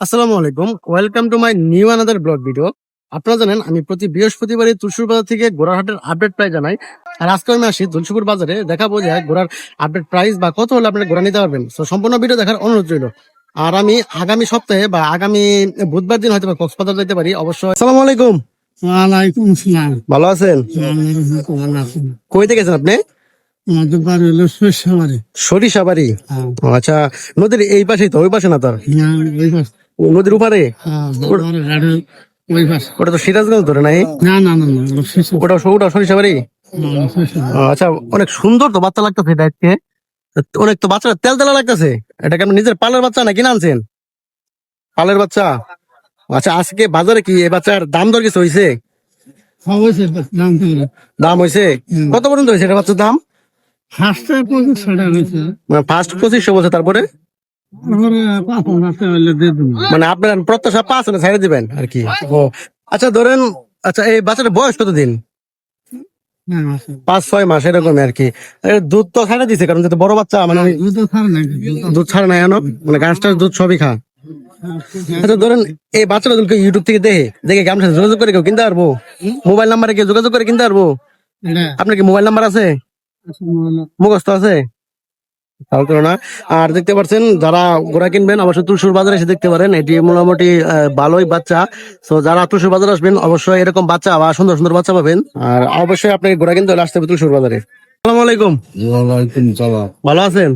আসসালামু আলাইকুম। Welcome to my new another blog video আপনারা জানেন আমি প্রতি বৃহস্পতিবারই তুলসুর বাজার থেকে ঘোড়ার আপডেট প্রাইস জানাই। আর আজকে আমি আসি তুলসুপুর বাজারে দেখাবো যে ঘোড়ার আপডেট প্রাইস বা কত হলে আপনারা ঘোড়া নিতে পারবেন। তো সম্পূর্ণ ভিডিও দেখার অনুরোধ রইল। আর আমি আগামী সপ্তাহে বা আগামী বুধবার দিন হয়তো কক্সবাজার যেতে পারি অবশ্যই। আসসালামু আলাইকুম। ওয়ালাইকুম আসসালাম। ভালো আছেন? কই থেকে গেছেন আপনি? আমাদের বাড়ি হলো শস্যবাড়ি সরিষাবাড়ি। আচ্ছা নদীর এই পাশেই তো ওই পাশে না তার? ওই পাশ। ও, নদীর উপরে হ্যাঁ, ওটা তো সিরাজগঞ্জ ধরে নাই? না না না ওটা ওটা সরিষাবাড়ি? আচ্ছা অনেক সুন্দর তো বাচ্চা লাগতেছে আজকে অনেক তো বাচ্চা তেল তেলা লাগতেছে। এটা কেন নিজের পালের বাচ্চা নাকি না আনছেন? পালের বাচ্চা? আচ্ছা আজকে বাজারে কি এই বাচ্চার দাম দর কিছু হয়েছে হ্যাঁ, দাম হয়েছে কত পর্যন্ত হয়েছে এটা বাচ্চার দাম? ফার্স্ট পঁচিশশো বলছে তারপরে? মানে আপনার প্রত্যাশা পাঁচ হলে ছাড়ে দিবেন আর কি? আচ্ছা ধরেন আচ্ছা এই বাচ্চাটার বয়স কতদিন? হ্যাঁ, পাঁচ ছয় মাস এরকম আর কি। দুধ তো ছাড়ে দিছে কারণ যেহেতু বড় বাচ্চা মানে দুধ ছাড় নাই। দুধ ছাড়ে না এখনও? মানে টাস দুধ সবই খা। আচ্ছা ধরেন এই বাচ্চাটা ইউটিউব থেকে দেখে দেখে সাথে যোগাযোগ করে কেউ কিনতে পারব? মোবাইল নাম্বারে কেউ যোগাযোগ করে কিনতে পারব? আপনার কি মোবাইল নাম্বার আছে? মুখস্থ আছে? না। আর দেখতে পাচ্ছেন যারা ঘোড়া কিনবেন অবশ্যই তুলসুর বাজারে এসে দেখতে পারেন। এটি মোটামুটি ভালোই বাচ্চা। তো যারা তুলসুর বাজারে আসবেন অবশ্যই এরকম বাচ্চা বা সুন্দর সুন্দর বাচ্চা পাবেন। আর অবশ্যই আপনি ঘোড়া কিনতে হলে আসতে হবে তুলসুর বাজারে। আসসালামু আলাইকুম। ভালো আছেন?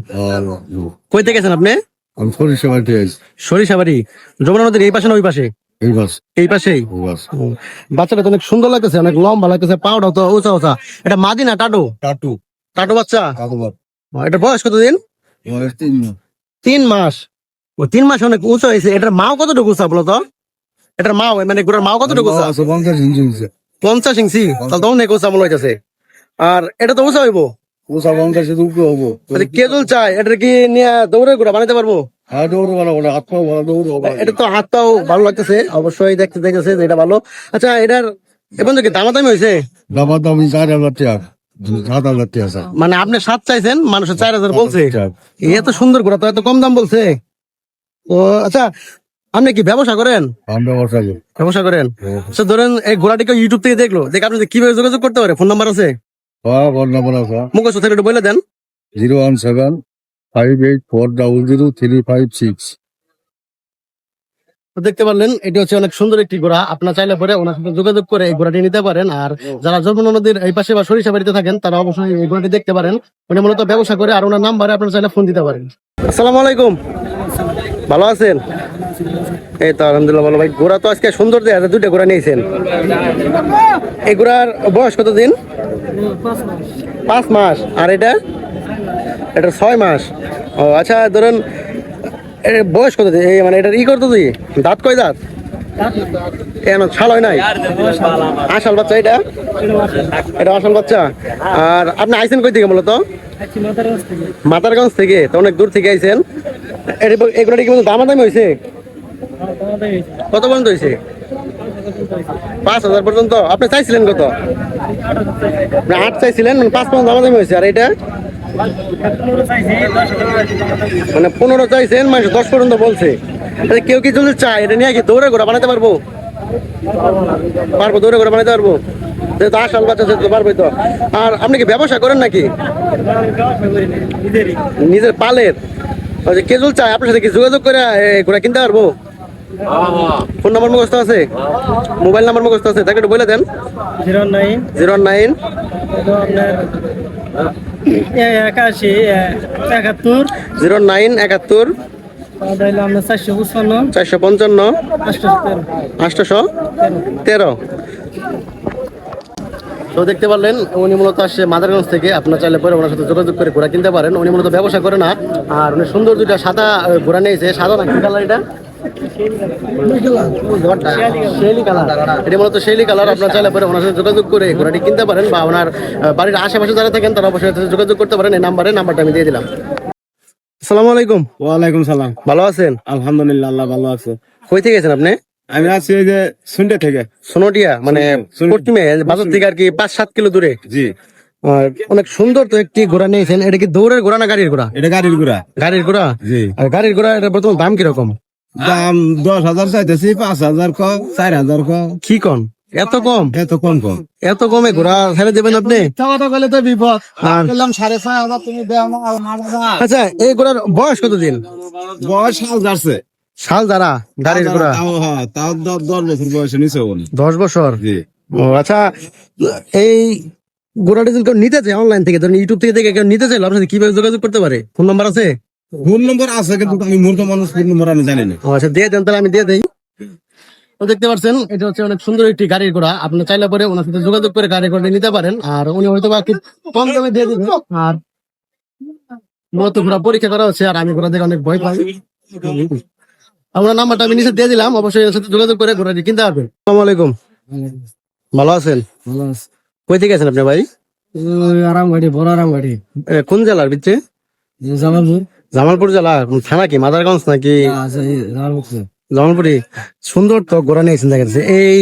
কই থেকে গেছেন আপনি? আমি সরিষাবাড়ি যমুনা নদীর এই পাশে না ওই পাশে? এই বাস এই পাশেই। বাচ্চাটা তো অনেক সুন্দর লাগতেছে অনেক লম্বা লাগতেছে পাউডা তো উঁচা উঁচা। এটা মাদি না টাটু? টাটু। টাটো বাচ্চা। এটা বয়স কতদিন? বয়স তিন মাস। তিন মাস। ও তিন মাস অনেক উঁচু হয়েছে। এটার মাও কতটুকু উঁচা বলো তো? এটার মাও মানে গোড়ার মাও কতটুকু উঁচা? পঞ্চাশ ইঞ্চি পঞ্চাশ ইঞ্চি? তাহলে তো অনেক উঁচা মনে হইতেছে। আর এটা তো উঁচা হইব? পঞ্চাশে উপরে হব তাহলে কেজল চাই এটা কি নিয়ে দৌড়ে ঘোড়া বানাইতে পারব? হ্যাঁ দৌড়ো ভালো করে হাত পাও ভালো দৌড়ো এটা তো হাত পাও ভালো লাগতেছে। অবশ্যই দেখতে দেখতেছে এটা ভালো। আচ্ছা এটার এখন কি দামাদামি হয়েছে দাবার দাম চার হাজার টাকা। সাত হাজার টাকা মানে আপনি সাত চাইছেন মানুষের চার হাজার বলছে। এত সুন্দর ঘোড়া তো এত কম দাম বলছে। ও আচ্ছা আপনি কি ব্যবসা করেন? ব্যবসা ব্যবসা করেন? আচ্ছা ধরেন এই ঘোড়াটিকে ইউটিউব থেকে দেখল দেখে আপনি কীভাবে যোগাযোগ করতে পারে? ফোন নাম্বার আছে? হ্যাঁ ফোন নাম্বার আছে। মুখস্থ থেকে একটু বলে দেন। Zero one seven five eight four double zero three five six. তো দেখতে পারলেন এটি হচ্ছে অনেক সুন্দর একটি ঘোড়া। আপনার চাইলে পরে ওনার সাথে যোগাযোগ করে এই ঘোড়াটি নিতে পারেন। আর যারা যমুনা নদীর এই পাশে বা সরিষা বাড়িতে থাকেন তারা অবশ্যই এই ঘোড়াটি দেখতে পারেন। উনি মূলত ব্যবসা করে আর ওনার নাম্বারে আপনার চাইলে ফোন দিতে পারেন। আসসালামু আলাইকুম। ভালো আছেন? এই তো আলহামদুলিল্লাহ ভালো। ভাই ঘোড়া তো আজকে সুন্দর দেয় দুইটা ঘোড়া নিয়েছেন। এই ঘোড়ার বয়স কতদিন? পাঁচ মাস। আর এটা? এটা ছয় মাস। ও আচ্ছা ধরেন এর বয়স কত? এই মানে এটার ই করতো তুই? দাঁত কয় দাঁত? কেন ছাল হয় নাই? আসল বাচ্চা এটা? এটা আসল বাচ্চা? আর আপনি আইছেন কই থেকে মূলত মাতারগঞ্জ থেকে, তো অনেক দূর থেকে আইছেন। এগুলো কি কোনো দামাদামি হয়েছে কত পর্যন্ত হয়েছে পাঁচ হাজার পর্যন্ত? আপনি চাইছিলেন কত? আট চাইছিলেন, পাঁচ পর্যন্ত দামাদামি হয়েছে আর এটা? মানে পনেরো চাইছেন মানুষ দশ পর্যন্ত বলছে। আচ্ছা, কেউ কি যদি চায় এটা নিয়ে কি দৌড়ে ঘোরা বানাতে পারব? পারব দৌড়ে ঘোরা বানাতে পারব? যেহেতু আসাল বাচ্চা সেহেতু পারবে তো। আর আপনি কি ব্যবসা করেন নাকি? নিজের পালের। যে কেজল চায় আপনার সাথে কি যোগাযোগ করে ঘোড়া কিনতে পারব? ফোন নাম্বার মুখস্থ আছে? মোবাইল নাম্বার মুখস্থ আছে? তাকে একটু বলে দেন। Zero nine. Zero nine. আপনার একাশি একাত্তর। জিরো নাইন একাত্তর। চারশো পঞ্চান্ন। আটশো তেরো। তো দেখতে পারলেন উনি মূলত আসছে মাদারগঞ্জ থেকে। আপনার চাইলে পরে ওনার সাথে যোগাযোগ করে ঘোড়া কিনতে পারেন। উনি মূলত ব্যবসা করে না আর উনি সুন্দর দুইটা সাদা ঘোড়া নিয়েছে। সাদা না কি কালার এটা? এটা মূলত শেলি কালার আপনার চাইলে পরে ওনার সাথে যোগাযোগ করে ঘোড়াটি কিনতে পারেন বা ওনার বাড়ির আশেপাশে যারা থাকেন তারা অবশ্যই যোগাযোগ করতে পারেন। এই নাম্বারে নাম্বারটা আমি দিয়ে দিলাম। আসসালামু আলাইকুম। ওয়ালাইকুম সালাম। ভালো আছেন? আলহামদুলিল্লাহ আল্লাহ ভালো আছে। কই থেকে গেছেন আপনি? আমি আছি এই যে শুনতে থেকে। সোনটিয়া মানে পশ্চিমে বাজার থেকে আর কি পাঁচ সাত কিলো দূরে। জি। আর অনেক সুন্দর তো একটি ঘোড়া নিয়েছেন। এটা কি দৌড়ের ঘোড়া না গাড়ির ঘোড়া? এটা গাড়ির গুড়া গাড়ির ঘোড়া? জি। আর গাড়ির ঘোড়া এটা বর্তমান দাম কীরকম? দাম দশ হাজার চাইতেছি পাঁচ হাজার কম চার হাজার কম। কি কম এত কম? এত কম কম। এত কমে ঘোরা ছেড়ে দেবেন আপনি? টাকা গেলে তো বিপদ। বললাম সাড়ে ছয় হাজার তুমি। আচ্ছা এই ঘোড়ার বয়স কতদিন? বয়স সাল যাচ্ছে শাল দ্বারা গাড়ির ঘোড়া? তাও হ্যাঁ দশ বছর বয়সে নিচে বলে দশ বছর? ও আচ্ছা এই ঘোড়াটি যদি কেউ নিতে চায় অনলাইন থেকে ধরুন ইউটিউব থেকে দেখে কেউ নিতে চাইলে আপনার কীভাবে যোগাযোগ করতে পারে? ফোন নাম্বার আছে? ফোন নম্বর আছে কিন্তু আমি মূর্খ মানুষ ফোন নম্বর আমি জানি না। আচ্ছা দিয়ে দেন তাহলে আমি দিয়ে দেই। দেখতে পাচ্ছেন এটা হচ্ছে অনেক সুন্দর একটি গাড়ির ঘোড়া। আপনি চাইলে পরে ওনার সাথে যোগাযোগ করে গাড়ি ঘোড়া নিতে পারেন। আর উনি হয়তো বা কম দামে দিয়ে দিবেন। আর মূলত ঘোড়া পরীক্ষা করা হচ্ছে আর আমি ঘোড়া দেখে অনেক ভয় পাই। আপনার নাম্বারটা আমি নিচে দিয়ে দিলাম অবশ্যই এর সাথে যোগাযোগ করে ঘোড়াটি কিনতে পারবেন। আসসালামু আলাইকুম। ভালো আছেন? কই থেকে আছেন আপনি ভাই? আরাম গাড়ি বড় আরাম গাড়ি এ, কোন জেলার ভিতরে? জামালপুর। জামালপুর জেলা থানা কি? মাদারগঞ্জ নাকি? জামালপুরি সুন্দর তো গোড়া নিয়েছেন দেখা যাচ্ছে এই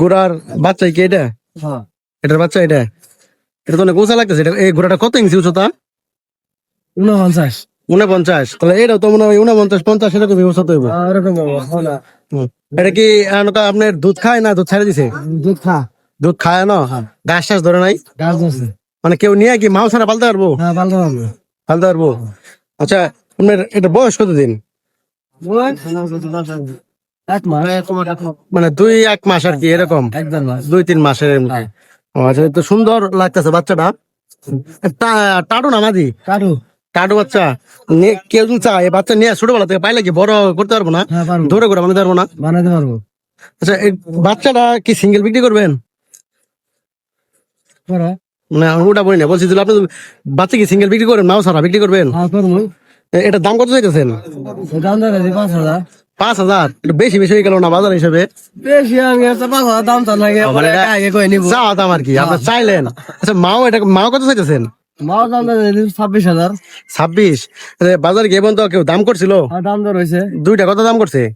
ঘোড়ার বাচ্চা কি এটা? হ্যাঁ। এটার বাচ্চা এটা? এটা তো অনেক উঁচা লাগতেছে। এটা এই ঘোড়াটা কত ইঞ্চি উচ্চতা উনপঞ্চাশ উনপঞ্চাশ তাহলে এটাও তো মনে হয় উনপঞ্চাশ পঞ্চাশ এরকম উচ্চতা হইব এরকম এটা কি আপনার দুধ খায় না দুধ ছেড়ে দিছে? দুধ খা। দুধ খায় না? ঘাস টাস ধরে নাই? গাছ মানে কেউ নিয়ে কি মাও ছাড়া পালতে পারব? হ্যাঁ পাল্টা পালতে পারব? আচ্ছা আপনার এটা বয়স কতদিন? মানে দুই এক মাস আর কি এরকম? দুই তিন মাসের হ্যাঁ। আচ্ছা তো সুন্দর লাগতেছে বাচ্চাটা। টাটু না মাদি? কাটু টাটু বাচ্চা। কেউ চায় এই বাচ্চা নিয়ে ছোটবেলা থেকে পাইলে কি বড় করতে পারব না? হ্যাঁ ধরে করে বানাতে পারব না? বানাতে পারব। আচ্ছা এই বাচ্চাটা কি সিঙ্গেল বিক্রি করবেন? ওটা বলি না বলছি আপনি বাচ্চা কি সিঙ্গেল বিক্রি করবেন নাও সারা বিক্রি করবেন? হ্যাঁ করব। এ- এটার দাম কত চাইতেছেন? পাঁচ হাজার। এটা বেশি বেশি হয়ে গেল না বাজার হিসেবে? দাম এটা- আর কি আপনি চাইলেন। আচ্ছা মাও এটা মাও কত চাইতেছেন? মাও ছাব্বিশ হাজার। ছাব্বিশ। বাজার গিয়ে বন্ধু কেউ দাম করছিল? দাম দর হয়েছে। দুইটা কত দাম করছে?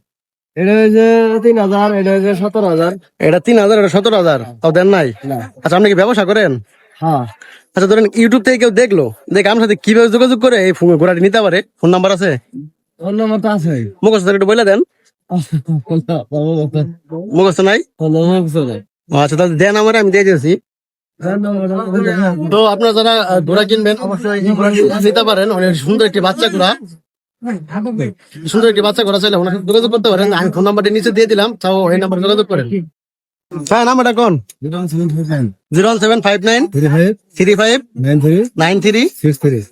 এটা হয়েছে তিন হাজার এটা হয়েছে সতেরো হাজার। এটা তিন হাজার এটা সতেরো হাজার। তাও দেন নাই? আচ্ছা আপনি কি ব্যবসা করেন? হ্যাঁ। আচ্ছা ধরেন ইউটিউব থেকে কেউ দেখল দেখ আমার সাথে কীভাবে যোগাযোগ করে এই ঘোড়াটি নিতে পারে? ফোন নাম্বার আছে? ফোন নম্বর তো আছে। মুখস্থ একটু বলে দেন। মুখস্থ নাই? আচ্ছা তাহলে দেন আমার আমি দিয়ে দিয়েছি। তো আপনারা যারা ঘোড়া কিনবেন অবশ্যই নিতে পারেন। অনেক সুন্দর একটি বাচ্চা ঘোড়া। সুন্দর একটি বাচ্চা ঘোড়া চাইলে ওনার যোগাযোগ করতে পারেন। আমি ফোন নাম্বারটি নিচে দিয়ে দিলাম তাও এই নাম্বার যোগাযোগ করেন। হ্যাঁ নাম্বারটা কোন zero seven five nine three five nine three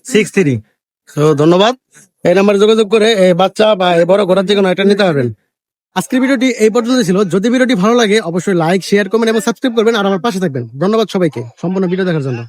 six three তো ধন্যবাদ এই নাম্বারে যোগাযোগ করে এই বাচ্চা বা এই বড় ঘোড়ার যে কোনো একটা নিতে পারবেন আজকের ভিডিওটি এই পর্যন্ত ছিল যদি ভিডিওটি ভালো লাগে অবশ্যই লাইক শেয়ার করবেন এবং সাবস্ক্রাইব করবেন আর আমার পাশে থাকবেন ধন্যবাদ সবাইকে সম্পূর্ণ ভিডিও দেখার জন্য